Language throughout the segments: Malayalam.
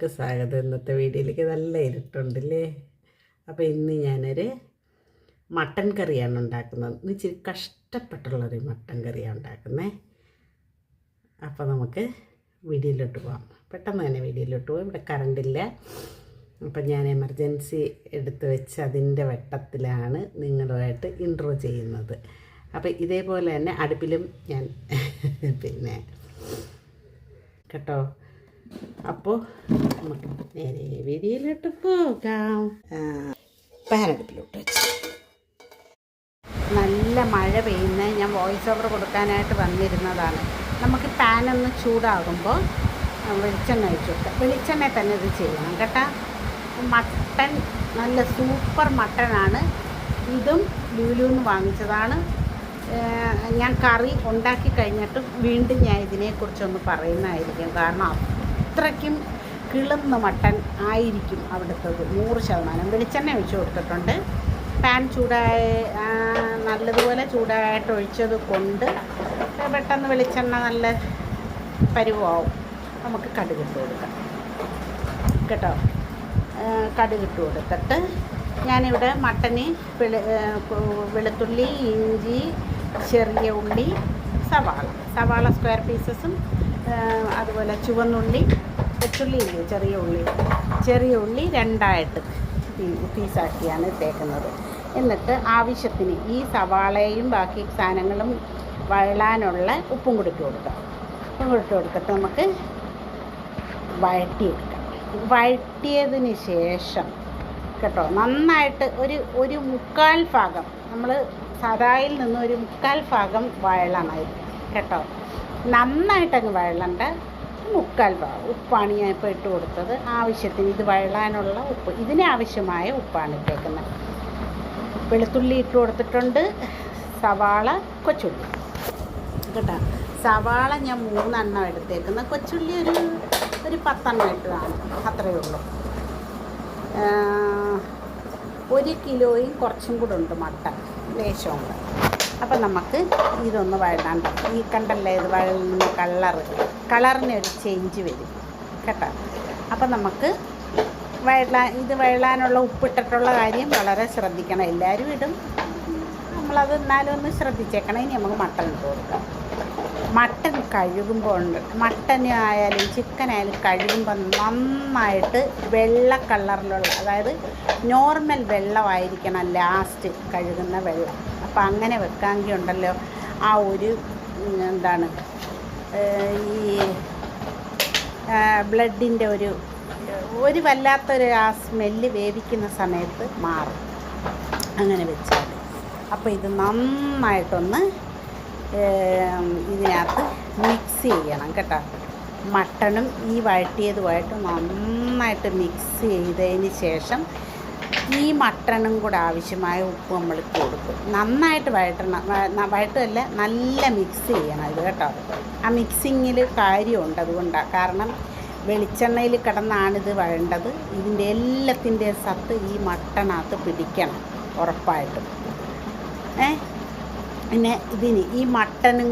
എല്ലാവർക്കും സ്വാഗതം. ഇന്നത്തെ വീഡിയോയിലേക്ക് നല്ല ഇരുട്ടുണ്ടല്ലേ? അപ്പോൾ ഇന്ന് ഞാനൊരു മട്ടൻ കറിയാണ് ഉണ്ടാക്കുന്നത്. ഇന്ന് ഇച്ചിരി കഷ്ടപ്പെട്ടുള്ളൊരു മട്ടൻ കറിയാണ് ഉണ്ടാക്കുന്നത് അപ്പോൾ നമുക്ക് വീഡിയോയിലോട്ട് പോകാം പെട്ടെന്ന് തന്നെ വീഡിയോയിലോട്ട് പോകാം ഇവിടെ കറണ്ടില്ല അപ്പം ഞാൻ എമർജൻസി എടുത്ത് വെച്ച് അതിന്റെ വെട്ടത്തിലാണ് നിങ്ങളുമായിട്ട് ഇൻട്രോ ചെയ്യുന്നത്. അപ്പോൾ ഇതേപോലെ തന്നെ അടുപ്പിലും ഞാൻ പിന്നെ കേട്ടോ? അപ്പോൾ നമുക്ക് നേരെ വീതിയിലിട്ട് പോകാം. പാരടുപ്പിലോട്ട് വെച്ച്. നല്ല മഴ പെയ്യുന്ന ഞാൻ വോയിസ് ഓവർ കൊടുക്കാനായിട്ട് വന്നിരുന്നതാണ്. നമുക്ക് പാൻ ഒന്ന് ചൂടാകുമ്പോൾ വെളിച്ചെണ്ണ ഒഴിച്ചു കൊടുക്കാം. വെളിച്ചെണ്ണ തന്നെ ഇത് ചെയ്യണം കേട്ടോ. മട്ടൻ നല്ല സൂപ്പർ മട്ടനാണ് ഇതും ലൂലൂന്ന് വാങ്ങിച്ചതാണ്. ഞാൻ കറി ഉണ്ടാക്കി കഴിഞ്ഞിട്ട് വീണ്ടും ഞാൻ ഇതിനെക്കുറിച്ചൊന്ന് പറയുന്നതായിരിക്കും. കാരണം അത്രയ്ക്കും കിളുന്ന മട്ടൻ ആയിരിക്കും അവിടുത്തത് നൂറ് ശതമാനം. വെളിച്ചെണ്ണ ഒഴിച്ചു കൊടുത്തിട്ടുണ്ട്. പാൻ ചൂടായ നല്ലതുപോലെ ചൂടായിട്ട് ഒഴിച്ചത് കൊണ്ട് പെട്ടെന്ന് വെളിച്ചെണ്ണ നല്ല പരുവാവും. നമുക്ക് കടുകിട്ട് കൊടുക്കാം. കേട്ടോ? കടുകിട്ട് കൊടുത്തിട്ട് ഞാനിവിടെ മട്ടന് വെളു വെളുത്തുള്ളി ഇഞ്ചി ചെറിയ ഉള്ളി സവാള. സവാള സ്ക്വയർ പീസസും അതുപോലെ ചുവന്നുള്ളി കൊച്ചുള്ളി ഇല്ലേ ചെറിയ ഉള്ളി. ചെറിയ ഉള്ളി രണ്ടായിട്ട് പീസാക്കിയാണ് ഇട്ടേക്കുന്നത്. എന്നിട്ട് ആവശ്യത്തിന് ഈ സവാളയും ബാക്കി സാധനങ്ങളും വഴലാനുള്ള ഉപ്പും കൂടിട്ട് കൊടുക്കാം. ഉപ്പും കൂടിട്ട് കൊടുത്തിട്ട് നമുക്ക് വഴറ്റിയെടുക്കാം. വഴട്ടിയതിന് ശേഷം കേട്ടോ നന്നായിട്ട് ഒരു ഒരു മുക്കാൽ ഭാഗം നമ്മൾ സദായിൽ നിന്ന് ഒരു മുക്കാൽ ഭാഗം വഴളണം കേട്ടോ നന്നായിട്ടങ്ങ് വഴലണ്ട. മുക്കാൽ ഭാഗം ഉപ്പാണ് ഞാൻ ഇപ്പോൾ ഇട്ട് കൊടുത്തത്. ആവശ്യത്തിന് ഇത് വഴലാനുള്ള ഉപ്പ്. ഇതിന് ആവശ്യമായ ഉപ്പാണ് ഇട്ടേക്കുന്നത് വെളുത്തുള്ളി ഇട്ട് കൊടുത്തിട്ടുണ്ട്. സവാള കൊച്ചുള്ളി. കേട്ടോ? സവാള ഞാൻ മൂന്നെണ്ണം എടുത്തേക്കുന്നത് കൊച്ചുള്ളി ഒരു ഒരു പത്തെണ്ണം ഇട്ടതാണ്. അത്രയേ ഉള്ളൂ. ഒരു കിലോയും കുറച്ചും കൂടെ ഉണ്ട് മട്ടൻ. ലേശവും കൂടെ അപ്പം നമുക്ക് ഇതൊന്ന് വഴണ്ടാണ്ട് ഈ കണ്ടല്ലേ ഇത് വഴലുന്ന കളറ് കളറിന് ഒരു ചേഞ്ച് വരും. കേട്ടോ? അപ്പം നമുക്ക് വഴലാൻ ഇത് വഴലാനുള്ള ഉപ്പിട്ടിട്ടുള്ള കാര്യം വളരെ ശ്രദ്ധിക്കണം. എല്ലാവരും ഇടും. നമ്മളത് എന്നാലും ഒന്ന് ശ്രദ്ധിച്ചേക്കണം. ഇനി നമുക്ക് മട്ടൻ ഇട്ട് കൊടുക്കാം. മട്ടൻ കഴുകുമ്പോൾ ഉണ്ട്. മട്ടൻ ആയാലും ചിക്കൻ ആയാലും കഴുകുമ്പോൾ നന്നായിട്ട് വെള്ള കളറിലുള്ള അതായത് നോർമൽ വെള്ളമായിരിക്കണം ലാസ്റ്റ് കഴുകുന്ന വെള്ളം. അപ്പം അങ്ങനെ വെക്കാമെങ്കിൽ ഉണ്ടല്ലോ ആ ഒരു എന്താണ് ഈ ബ്ലഡിന്റെ ഒരു ഒരു വല്ലാത്തൊരു ആ സ്മെല്ല് വേവിക്കുന്ന സമയത്ത് മാറും. അങ്ങനെ വെച്ചാൽ അപ്പോൾ ഇത് നന്നായിട്ടൊന്ന് ഇതിനകത്ത് മിക്സ് ചെയ്യണം കേട്ടോ. മട്ടണും ഈ വഴട്ടിയതുമായിട്ട് നന്നായിട്ട് മിക്സ് ചെയ്തതിന് ശേഷം ഈ മട്ടണും കൂടെ ആവശ്യമായ ഉപ്പ് നമ്മൾ കൊടുക്കും. നന്നായിട്ട് വഴറ്റണം. വഴറ്റല്ല നല്ല മിക്സ് ചെയ്യണം ഇത് കേട്ടോ. ആ മിക്സിങ്ങിൽ കാര്യമുണ്ട് അതുകൊണ്ടാണ് കാരണം വെളിച്ചെണ്ണയിൽ കിടന്നാണിത് വഴണ്ടത്. ഇതിന്റെ എല്ലാത്തിന്റെ സത്ത് ഈ മട്ടണകത്ത് പിടിക്കണം ഉറപ്പായിട്ടും. ഏ? പിന്നെ ഇതിന് ഈ മട്ടണും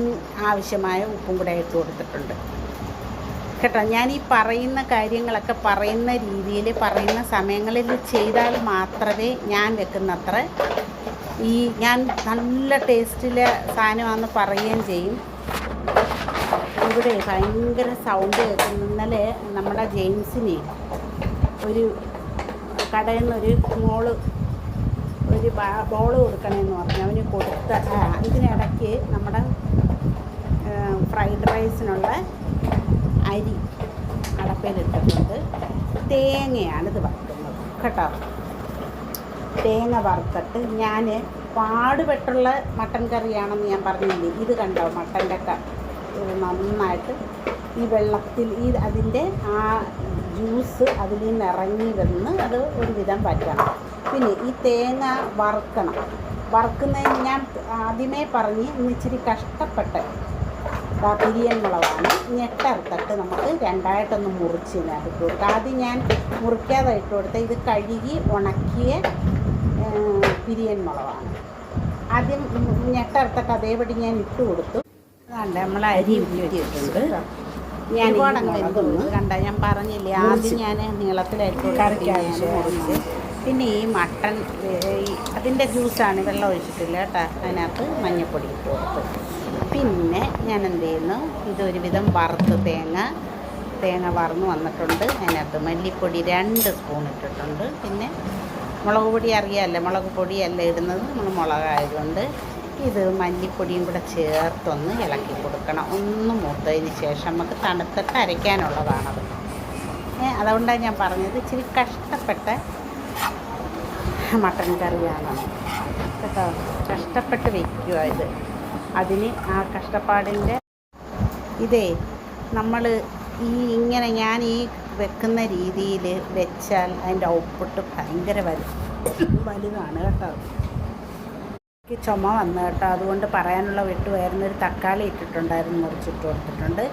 ആവശ്യമായ ഉപ്പും കൂടെ ഇട്ട് കൊടുത്തിട്ടുണ്ട്. കേട്ടോ ഞാൻ ഈ പറയുന്ന കാര്യങ്ങളൊക്കെ പറയുന്ന രീതിയിൽ പറയുന്ന സമയങ്ങളിൽ ചെയ്താൽ മാത്രമേ ഞാൻ വെക്കുന്നത്ര. ഈ ഞാൻ നല്ല ടേസ്റ്റിലെ സാധനമാണെന്ന് പറയുകയും ചെയ്യും. ഇവിടെ ഭയങ്കര സൗണ്ട് കേൾക്കുന്നു. ഇന്നലെ നമ്മുടെ ജെയിംസിനെ ഒരു കടയിൽ നിന്നൊരു മോൾ ഒരു ബോൾ കൊടുക്കണമെന്ന് പറഞ്ഞു. അവന് കൊടുത്ത ഇതിനിടയ്ക്ക് നമ്മുടെ ഫ്രൈഡ് റൈസിനുള്ള അരി അടപ്പയിലിട്ടിട്ടുണ്ട് തേങ്ങയാണ് ഇത് വറുക്കുന്നത്. കേട്ടോ? തേങ്ങ വറുത്തിട്ട് ഞാൻ പാടുപെട്ടുള്ള മട്ടൻ കറിയാണെന്ന് ഞാൻ പറഞ്ഞില്ലേ? ഇത് കണ്ടോ? മട്ടന്റെ നന്നായിട്ട് ഈ വെള്ളത്തിൽ ഈ അതിന്റെ ആ ജ്യൂസ് അതിൽ നിന്ന് ഇറങ്ങി വന്ന് അത് ഒരുവിധം പറ്റണം പിന്നെ ഈ തേങ്ങ വറുക്കണം. വറുക്കുന്നതിന് ഞാൻ ആദ്യമേ പറഞ്ഞ് ഇന്ന് ഇച്ചിരി കഷ്ടപ്പെട്ട് പിരിയൻ മുളകാണ്. ഞെട്ടറുത്തിട്ട് നമുക്ക് രണ്ടായിട്ടൊന്ന് മുറിച്ച് ഇതിനകത്ത് ഇട്ട് കൊടുക്കുക ആദ്യം ഞാൻ മുറിക്കാതെ ഇട്ട് കൊടുത്ത ഇത് കഴുകി ഉണക്കിയ തിരിയൻ പിരിയൻ മുളകാണ്. ആദ്യം ഞെട്ടറുത്തിട്ട് അതേപടി ഞാൻ ഇട്ട് കൊടുത്തു. അതാണ്ട് നമ്മൾ അരി ഊറ്റിയിട്ടുണ്ട് ഞാൻ. കണ്ട ഞാൻ പറഞ്ഞില്ലേ. ആദ്യം ഞാൻ നീളത്തിലായിട്ട് മുറിച്ച്. പിന്നെ ഈ മട്ടൺ അതിന്റെ ജ്യൂസാണ് വെള്ളം ഒഴിച്ചിട്ടില്ല കേട്ടോ. അതിനകത്ത് മഞ്ഞൾപ്പൊടി ഇട്ട് കൊടുത്തു. പിന്നെ ഞാൻ എന്ത് ചെയ്യുന്നു ഇതൊരുവിധം വറുത്ത് തേങ്ങ തേങ്ങ വറന്ന് വന്നിട്ടുണ്ട്. അതിനകത്ത് മല്ലിപ്പൊടി രണ്ട് സ്പൂൺ ഇട്ടിട്ടുണ്ട്. പിന്നെ മുളക് പൊടി അറിയാമല്ലോ മുളക് പൊടിയല്ല ഇടുന്നത്. നമ്മൾ മുളകായതുകൊണ്ട് ഇത് മല്ലിപ്പൊടിയും കൂടെ ചേർത്തൊന്ന് ഇളക്കി കൊടുക്കണം. ഒന്ന് മൂത്തതിന് ശേഷം നമുക്ക് തണുത്തിട്ട് അരയ്ക്കാനുള്ളതാണത്. അതുകൊണ്ടാണ് ഞാൻ പറഞ്ഞത് ഇച്ചിരി കഷ്ടപ്പെട്ട മട്ടൻ കറിയാണ്. കേട്ടോ? കഷ്ടപ്പെട്ട് വയ്ക്കുക ഇത്. അതിന് ആ കഷ്ടപ്പാടിന്റെ ഇതേ നമ്മൾ ഈ ഇങ്ങനെ ഞാൻ ഈ വെക്കുന്ന രീതിയിൽ വെച്ചാൽ അതിന്റെ ഔട്ട്പുട്ട് ഭയങ്കര വലു വലുതാണ് കേട്ടോ. എനിക്ക് ചുമ വന്നു കേട്ടോ. അതുകൊണ്ട് പറയാനുള്ള വിട്ട് ഒരു തക്കാളി ഇട്ടിട്ടുണ്ടായിരുന്നു മുറിച്ചിട്ട് കൊടുത്തിട്ടുണ്ട്.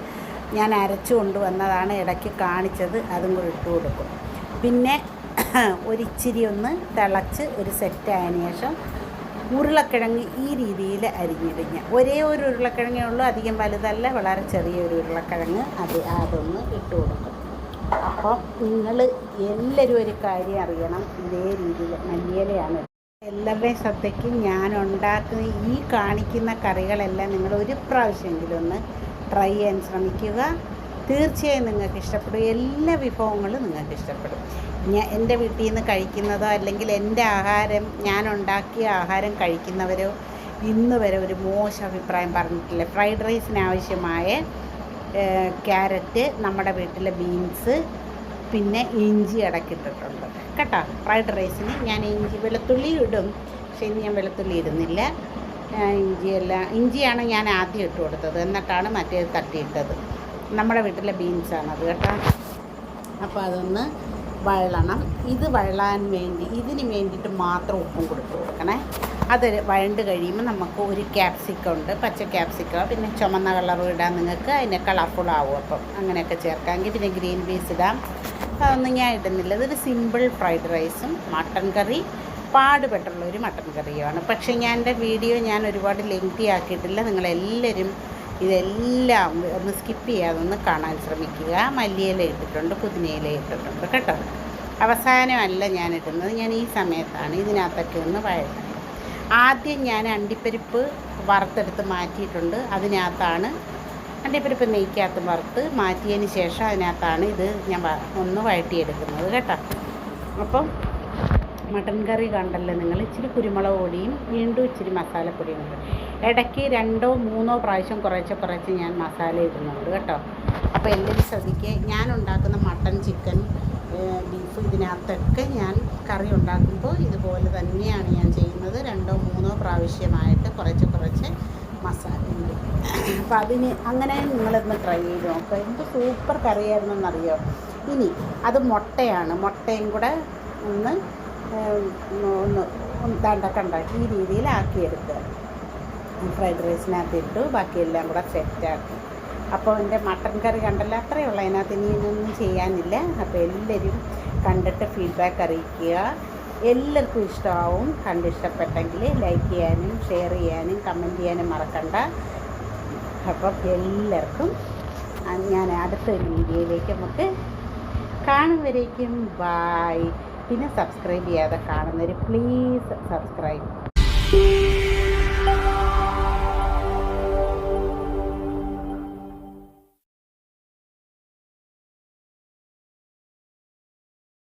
ഞാൻ അരച്ചു കൊണ്ടുവന്നതാണ് ഇടയ്ക്ക് കാണിച്ചത് അതും കൂടി ഇട്ട് കൊടുക്കും. പിന്നെ ഒരിച്ചിരി ഒന്ന് തിളച്ച് ഒരു സെറ്റ് ആയതിനു ശേഷം ഉരുളക്കിഴങ്ങ് ഈ രീതിയിൽ അരിഞ്ഞിടിഞ്ഞ് ഒരേ ഒരു ഉരുളക്കിഴങ്ങേ ഉള്ളൂ അധികം വലുതല്ല വളരെ ചെറിയൊരു ഉരുളക്കിഴങ്ങ് അത് അതൊന്ന് ഇട്ട് കൊടുക്കും. അപ്പം നിങ്ങൾ എല്ലാവരും ഒരു കാര്യം അറിയണം ഇതേ രീതിയിൽ മല്ലിയിലയാണ്. എല്ലാവരുടെയും ശ്രദ്ധയ്ക്ക് ഞാൻ ഉണ്ടാക്കുന്ന ഈ കാണിക്കുന്ന കറികളെല്ലാം നിങ്ങൾ ഒരു പ്രാവശ്യമെങ്കിലും ഒന്ന് ട്രൈ ചെയ്യാൻ ശ്രമിക്കുക. തീർച്ചയായും നിങ്ങൾക്ക് ഇഷ്ടപ്പെടും. എല്ലാ വിഭവങ്ങളും നിങ്ങൾക്ക് ഇഷ്ടപ്പെടും. ഞാൻ എന്റെ വീട്ടിൽ നിന്ന് കഴിക്കുന്നതോ അല്ലെങ്കിൽ എന്റെ ആഹാരം ഞാൻ ഉണ്ടാക്കിയ ആഹാരം കഴിക്കുന്നവരോ ഇന്ന് വരെ ഒരു മോശം അഭിപ്രായം പറഞ്ഞിട്ടില്ല. ഫ്രൈഡ് റൈസിന് ആവശ്യമായ ക്യാരറ്റ് നമ്മുടെ വീട്ടിലെ ബീൻസ് പിന്നെ ഇഞ്ചി അടക്കിട്ടിട്ടുണ്ട്. കേട്ടോ? ഫ്രൈഡ് റൈസിന് ഞാൻ ഇഞ്ചി വെളുത്തുള്ളി ഇടും. പക്ഷേ ഇന്ന് ഞാൻ വെളുത്തുള്ളി ഇടുന്നില്ല. ഇഞ്ചിയെല്ലാം ഇഞ്ചിയാണ് ഞാൻ ആദ്യം ഇട്ട് കൊടുത്തത്. എന്നിട്ടാണ് മറ്റേത് തട്ടിയിട്ടത്. നമ്മുടെ വീട്ടിലെ ബീൻസാണത് കേട്ടോ? അപ്പോൾ അതൊന്ന് വഴളണം. ഇത് വഴളാൻ വേണ്ടി ഇതിന് വേണ്ടിയിട്ട് മാത്രം ഉപ്പും കൊടുത്ത് കൊടുക്കണേ. അത് വഴണ്ട് കഴിയുമ്പോൾ നമുക്ക് ഒരു ക്യാപ്സിക്കം ഉണ്ട് പച്ച ക്യാപ്സിക്കം പിന്നെ ചുമന്ന കളർ ഇടാൻ നിങ്ങൾക്ക് അതിനെ കളർഫുൾ ആവും അപ്പം. അങ്ങനെയൊക്കെ ചേർക്കാമെങ്കിൽ പിന്നെ ഗ്രീൻ പീസ് ഇടാം. അതൊന്നും ഞാൻ ഇടുന്നില്ല. ഇതൊരു സിമ്പിൾ ഫ്രൈഡ് റൈസും മട്ടൻ കറി പാടുപെട്ടുള്ള ഒരു മട്ടൻ കറിയുമാണ് പക്ഷേ ഞാൻ എന്റെ വീഡിയോ ഞാൻ ഒരുപാട് ലെങ്തി ആക്കിയിട്ടില്ല. നിങ്ങളെല്ലാവരും ഇതെല്ലാം ഒന്ന് സ്കിപ്പ് ചെയ്യാതെ ഒന്ന് കാണാൻ ശ്രമിക്കുക. മല്ലിയില ഇട്ടിട്ടുണ്ട് പുതിനയില ഇട്ടിട്ടുണ്ട് കേട്ടോ. അവസാനമല്ല ഞാൻ ഇടുന്നത്. ഞാൻ ഈ സമയത്താണ് ഇതിനകത്തൊക്കെ ഒന്ന് വഴറ്റുന്നത്. ആദ്യം ഞാൻ അണ്ടിപ്പരിപ്പ് വറുത്തെടുത്ത് മാറ്റിയിട്ടുണ്ട്. അതിനകത്താണ് അണ്ടിപ്പരിപ്പ് നെയ്ക്കകത്ത് വറുത്ത് മാറ്റിയതിന് ശേഷം അതിനകത്താണ് ഇത് ഞാൻ ഒന്ന് വഴറ്റിയെടുക്കുന്നത് കേട്ടോ. അപ്പം മട്ടൻ കറി കണ്ടല്ലോ നിങ്ങൾ. ഇച്ചിരി കുരുമുളക് പൊടിയും വീണ്ടും ഇച്ചിരി മസാലപ്പൊടിയും ഉണ്ട്. ഇടയ്ക്ക് രണ്ടോ മൂന്നോ പ്രാവശ്യം കുറേശ്ശെ കുറേശ്ശെ ഞാൻ മസാല ഇടുന്നുണ്ട് കേട്ടോ. അപ്പോൾ എല്ലാവരും ശ്രദ്ധിക്കുക ഞാൻ ഉണ്ടാക്കുന്ന മട്ടൻ ചിക്കൻ ബീഫ് ഇതിനകത്തൊക്കെ ഞാൻ കറി ഉണ്ടാക്കുമ്പോൾ ഇതുപോലെ തന്നെയാണ് ഞാൻ ചെയ്യുന്നത്. രണ്ടോ മൂന്നോ പ്രാവശ്യമായിട്ട് കുറച്ച് കുറച്ച് മസാല അപ്പോൾ അതിന് അങ്ങനെ നിങ്ങളൊന്ന് ട്രൈ ചെയ്ത് നോക്കുക എന്ത് സൂപ്പർ കറിയായിരുന്നു എന്നറിയോ ഇനി അത് മുട്ടയാണ്. മുട്ടയും കൂടെ ഒന്ന് ഒന്ന് ഒന്ന് ഉണ്ടാക്കി ഈ രീതിയിലാക്കിയെടുക്കുക ഫ്രൈഡ് റൈസിനകത്ത് ഇട്ടു ബാക്കിയെല്ലാം കൂടെ സെറ്റാക്കി അപ്പോൾ എന്റെ മട്ടൻ കറി കണ്ടല്ലോ അത്രയേ ഉള്ളൂ. അതിനകത്ത് ഇനി ഇതൊന്നും ചെയ്യാനില്ല. അപ്പോൾ എല്ലാവരും കണ്ടിട്ട് ഫീഡ്ബാക്ക് അറിയിക്കുക. എല്ലാവർക്കും ഇഷ്ടമാവും. കണ്ട് ഇഷ്ടപ്പെട്ടെങ്കിൽ ലൈക്ക് ചെയ്യാനും ഷെയർ ചെയ്യാനും കമന്റ് ചെയ്യാനും മറക്കണ്ട. അപ്പം എല്ലാവർക്കും ഞാൻ അടുത്തൊരു വീഡിയോയിലേക്ക് നമുക്ക് കാണുമ്പോഴേക്കും ബായ് പിന്നെ സബ്സ്ക്രൈബ് ചെയ്യാതെ കാണുന്നവർ പ്ലീസ് സബ്സ്ക്രൈബ്